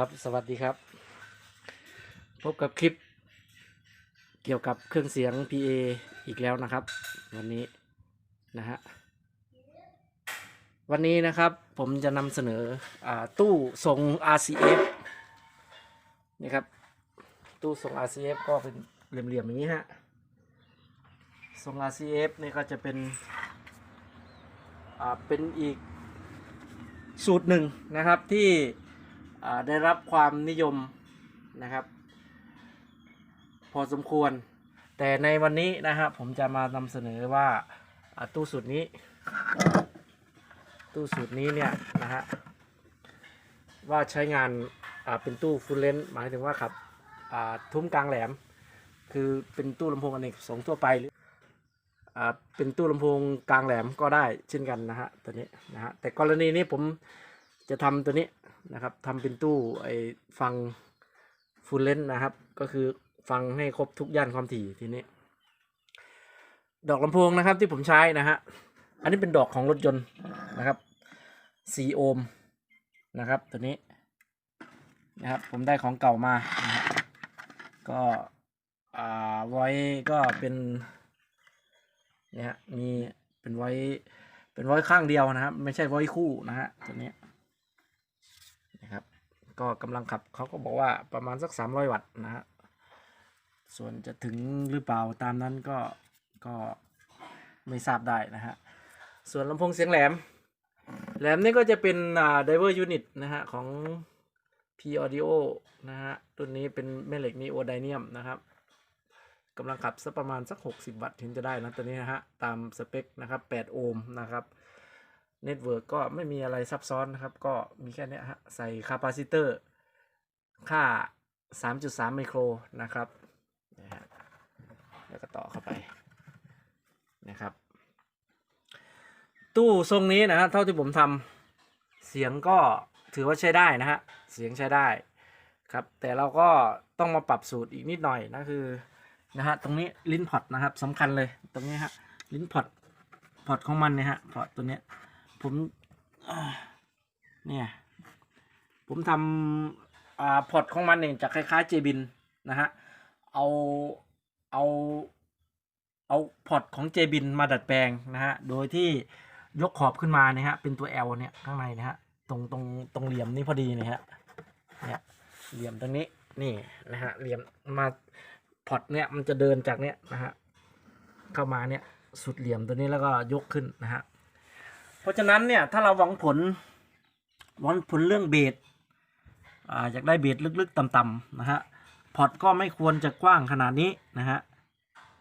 ครับสวัสดีครับ พบกับคลิป เกี่ยวกับเครื่องเสียง PA อีกแล้วนะครับ วันนี้นะฮะวันนี้นะครับผมจะนำเสนออตู้ทรง RCF นี่ครับ ตู้ทรง RCF ก็เป็นเหลี่ยมๆอย่างนี้ฮะทรง RCF นี่ก็จะเป็นเป็นอีกสูตรหนึ่งนะครับที่ ได้รับความนิยมนะครับ พอสมควร แต่ในวันนี้นะครับผมจะมานำเสนอว่าตู้สูตรนี้ ตู้สูตรนี้เนี่ยนะฮะว่าใช้งานเป็นตู้ฟูลเลนหมายถึงว่าขับทุ้มกลางแหลม คือเป็นตู้ลำโพงอเนกประสงค์ทั่วไปหรือเป็นตู้ลำโพงกลางแหลมก็ได้เช่นกันนะฮะตัวนี้นะฮะแต่กรณีนี้ผมจะทำตัวนี้ นะครับทำเป็นตู้ไอ้ฟังฟูลเลนนะครับ ก็คือฟังให้ครบทุกย่านความถี่ทีนี้ ดอกลำโพงนะครับที่ผมใช้นะฮะอันนี้เป็นดอกของรถยนต์นะครับ4โอห์มนะครับ ตัวนี้นะครับผมได้ของเก่ามานะก็อ่าไว้ก็เป็นเนี่ยมีเป็นไว้เป็นไว้ข้างเดียวนะครับ ไม่ใช่ไว้คู่นะฮะตัวนี้ ก็กำลังขับเขาก็บอกว่าประมาณสักสามร้อยวัตต์นะฮะส่วนจะถึงหรือเปล่าตามนั้นก็ก็ไม่ทราบได้นะฮะส่วนลำโพงเสียงแหลม แหลมนี่ก็จะเป็นอ่า driver unit นะฮะของ P Audio นะฮะรุ่นนี้เป็นแม่เหล็กนีโอไดเนียมนะครับกำลังขับสักประมาณสัก 60 วัตต์ถึงจะได้นะตัวนี้นะฮะตามสเปคนะครับ 8 โอห์มนะครับ เน็ตเวิร์กก็ไม่มีอะไรซับซ้อนนะครับ ก็มีแค่นี้ฮะใส่คาปาซิเตอร์ ค่า 3.3 ไมโครนะครับนะฮะแล้วก็ต่อเข้าไปนะครับ ตู้ทรงนี้นะฮะเท่าที่ผมทำเสียงก็ถือว่าใช้ได้นะฮะ เสียงใช้ได้ครับ แต่เราก็ต้องมาปรับสูตรอีกนิดหน่อยนะคือนะฮะตรงนี้ลิ้นพอร์ตนะครับสำคัญเลยตรงนี้ฮะลิ้นพอร์ตพอร์ตของมันเนี่ยฮะพอร์ตตัวเนี้ย ผมเนี่ย ผมทำอ่าพอร์ตของมันเนี่ยจะคล้ายๆเจบินนะฮะ เอา เอา เอาพอร์ตของเจบินมาดัดแปลงนะฮะ โดยที่ยกขอบขึ้นมาเนี่ยฮะ เป็นตัว L เนี่ยข้างในนะฮะ ตรงตรงตรงเหลี่ยมนี้พอดีเนี่ยฮะ เนี่ยเหลี่ยมตรงนี้นี่นะฮะเหลี่ยมมาพอตเนี่ยมันจะเดินจากเนี้ยนะฮะเข้ามาเนี่ยสุดเหลี่ยมตัวนี้แล้วก็ยกขึ้นนะฮะ เพราะฉะนั้นเนี่ยถ้าเราหวังผลหวังผลเรื่องเบสอ่าอยากได้เบสลึกๆต่ำๆนะฮะพอร์ตก็ไม่ควรจะกว้างขนาดนี้นะฮะ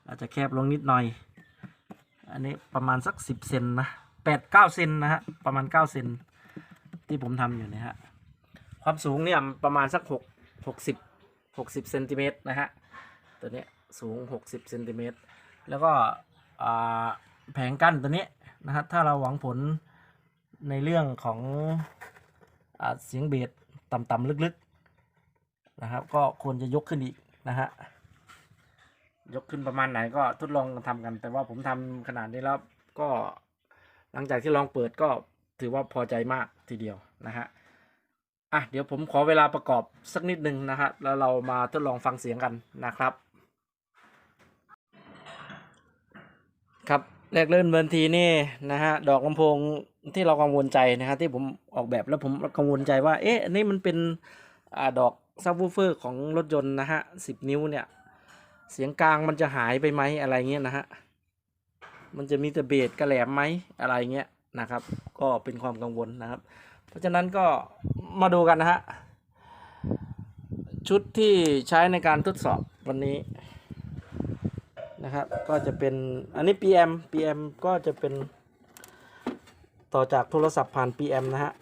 อาจจะแคบลงนิดหน่อย อันนี้ประมาณสักสิบเซนนะแปดเก้าเซนนะฮะประมาณเก้าเซนที่ผมทำอยู่เนี่ยฮะความสูงเนี่ยประมาณสักหกหกสิบหกสิบเซนติเมตรนะฮะตัวนี้สูง 60เซนติเมตรแล้วก็แผงกั้นตัวนี้ นะครับ ถ้าเราหวังผลในเรื่องของอเสียงเบสต่ำๆลึกๆนะครับ ก็ควรจะยกขึ้นอีกนะฮะยกขึ้นประมาณไหนก็ทดลองทำกัน แต่ว่าผมทำขนาดนี้แล้วก็หลังจากที่ลองเปิดก็ถือว่าพอใจมากทีเดียวนะฮะอะเดี๋ยวผมขอเวลาประกอบสักนิดนึงนะฮะแล้วเรามาทดลองฟังเสียงกันนะครับ ครับ แรกเริ่มเดินทีนี่นะฮะดอกลำโพงที่เรากังวลใจนะฮะที่ผมออกแบบแล้วผมกังวลใจว่า เอ๊ะนนี้มันเป็นอดอกซับวูเฟอร์ของรถยนต์นะฮะสิบนิ้วเนี่ย เสียงกลางมันจะหายไปไหมอะไรเงี้ยนะฮะมันจะมีแต่เบสกระแหลมไหมอะไรเงี้ยนะครับ ก็เป็นความกังวลนะครับ เพราะฉะนั้นก็มาดูกันนะฮะชุดที่ใช้ในการทดสอบวันนี้ นะครับ ก็จะเป็นอันนี้ PM PM ก็จะเป็น ต่อจากโทรศัพท์ผ่าน PM นะฮะ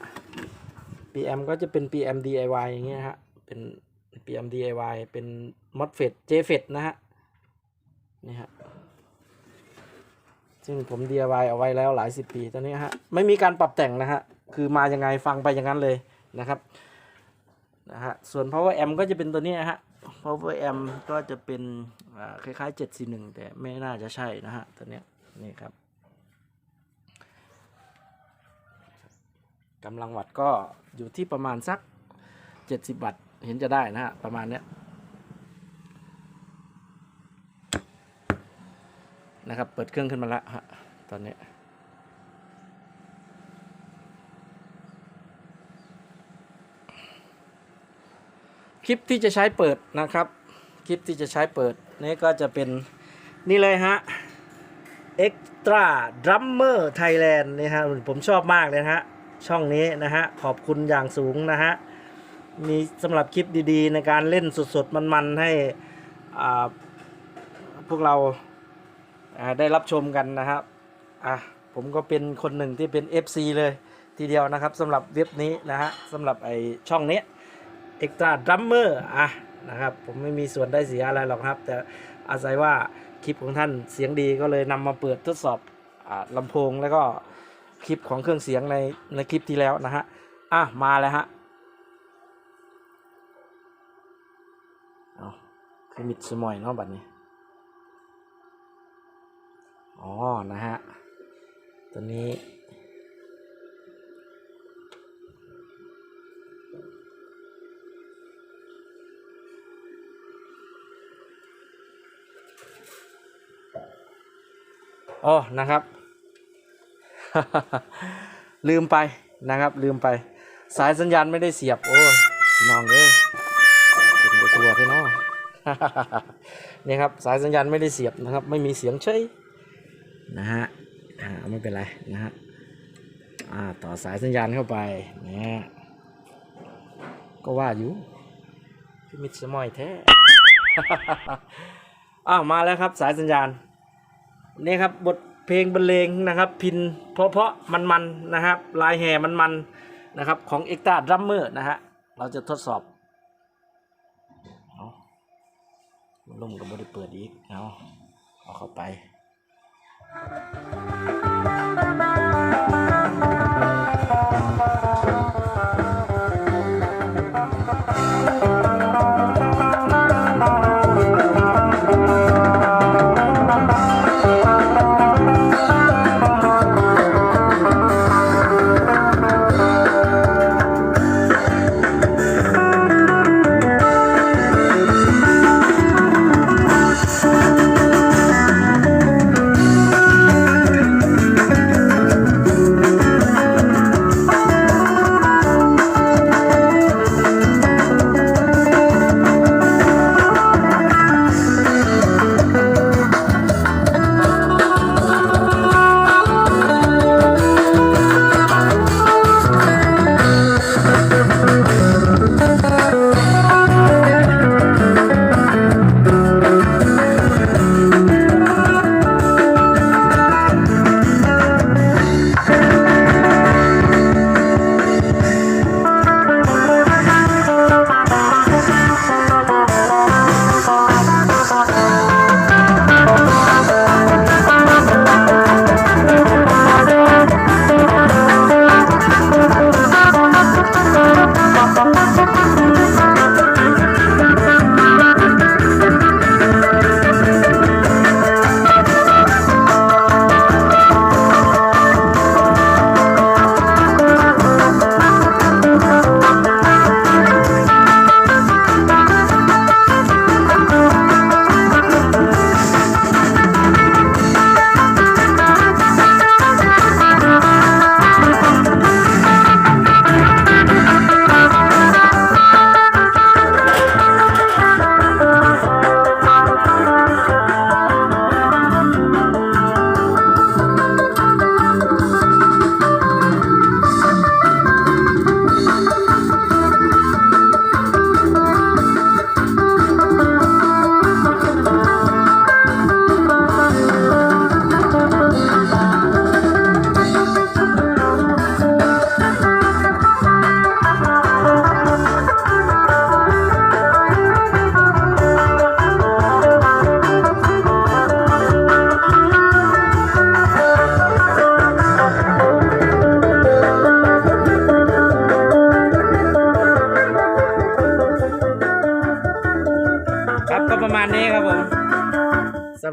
PM ก็จะเป็น PM DIY อย่างเงี้ยฮะ เป็น PM DIY เป็น MOSFET JFET นะฮะ นี่ฮะ ซึ่งผม DIY เอาไว้แล้วหลายสิบปีตอนนี้ฮะ ไม่มีการปรับแต่งนะฮะ คือมายังไงฟังไปอย่างนั้นเลยนะครับ นะฮะ ส่วน power amp ก็จะเป็นตัวนี้นะฮะ power amp ก็จะเป็นคล้ายๆ741 แต่ไม่น่าจะใช่นะฮะ ตัวเนี้ยนี่ครับกำลังวัดก็อยู่ที่ประมาณสัก 70 วัตต์เห็นจะได้นะฮะ ประมาณเนี้ยนะครับ เปิดเครื่องขึ้นมาแล้วฮะ ตอนนี้ คลิปที่จะใช้เปิดนะครับ คลิปที่จะใช้เปิดนี่ก็จะเป็นนี่เลยฮะ Extra Drummer Thailand นี่ฮะผมชอบมากเลยฮะ ช่องนี้นะฮะ ขอบคุณอย่างสูงนะฮะ มีสำหรับคลิปดีๆ ในการเล่นสดๆ มันๆ ให้พวกเราอ่าได้รับชมกันนะครับอะผมก็เป็นคนหนึ่งที่เป็น FC เลยทีเดียวนะครับสำหรับเว็บนี้นะฮะสำหรับไอช่องนี้ Extra Drummer อะนะครับ ผมไม่มีส่วนได้เสียอะไรหรอกครับ แต่อาศัยว่าคลิปของท่านเสียงดีก็เลยนำมาเปิดทดสอบอลำโพงแล้วก็คลิปของเครื่องเสียงในในคลิปที่แล้วนะฮะอะมาแล้วฮะเอาคือมิดสมอยเนาะบัดนี้ อ๋อ นะฮะ ตัวนี้ อ๋อนะครับ ลืมไปนะครับ ลืมไป สายสัญญาณไม่ได้เสียบ โอ้ยน้องเอ้ยเป็นบทัวที่น้องนี่ครับ สายสัญญาณไม่ได้เสียบนะครับ ไม่มีเสียงเฉยนะฮะอ่าไม่เป็นไรนะฮะอ่าต่อสายสัญญาณเข้าไปนะก็ว่าอยู่พี่มิดสมอยแท้อ้าวมาแล้วครับสายสัญญาณ นี่ครับบทเพลงบรรเลงนะครับ พินเพราะเพราะมันมันนะครับ ลายแห่มันมันๆนะครับ ของเอ็กตาดรัมเมอร์นะฮะเราจะทดสอบเอาลุ่มกับบริเปิดอีกเอาเอาเข้าไป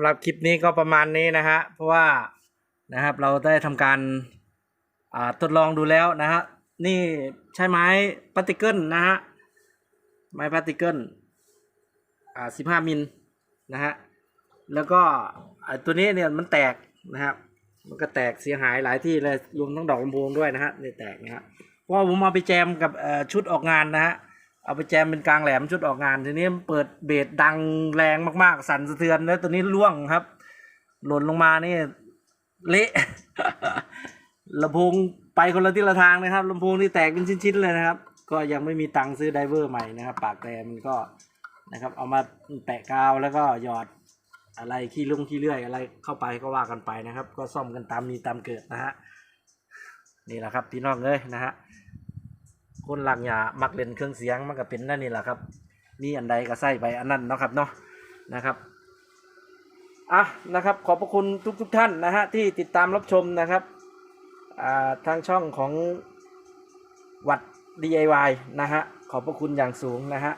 ำหรับคลิปนี้ก็ประมาณนี้นะฮะเพราะว่านะครับเราได้ทำการอ่าทดลองดูแล้วนะฮะนี่ใช้ไม้ปฏิเกิลนะฮะไม้พลาสติเกิลอ่าสิบห้ามิลนะฮะแล้วก็อ่าตัวนี้เนี่ยมันแตกนะครับ มันก็แตกเสียหายหลายที่เลยรวมทั้งดอกลำโพงด้วยนะฮะนี่แตกนะฮะเพราะผมเอาไปแจมกับชุดออกงานนะฮะ เอาไปแจมเป็นกลางแหลมชุดออกงานทีนี้เปิดเบสดังแรงมากๆ สั่นสะเทือนแล้วตัวนี้ร่วงครับ หล่นลงมานี่เละลำโพงไปคนละทิศละทางนะครับลำโพงนี่แตกเป็นชิ้นๆเลยนะครับ ก็ยังไม่มีตังค์ซื้อไดเวอร์ใหม่นะครับ ปากแต่มันก็นะครับ เอามาแปะกาวแล้วก็หยอดอะไรขี้ลุงขี้เลื่อยอะไรเข้าไปก็ว่ากันไปนะครับ ก็ซ่อมกันตามมีตามเกิดนะฮะนี่แหละครับพี่น้องเลยนะฮะ คนหลังยามักเล่นเครื่องเสียงมันก็เป็นนั่นนี่แหละครับ มีอันใดก็ใส่ไปอันนั้นเนาะครับเนาะนะครับอะนะครับ ขอบพระคุณทุกทุกๆท่านนะฮะที่ติดตามรับชมนะครับอ่าทางช่องของวัด DIY นะฮะขอบพระคุณอย่างสูงนะฮะ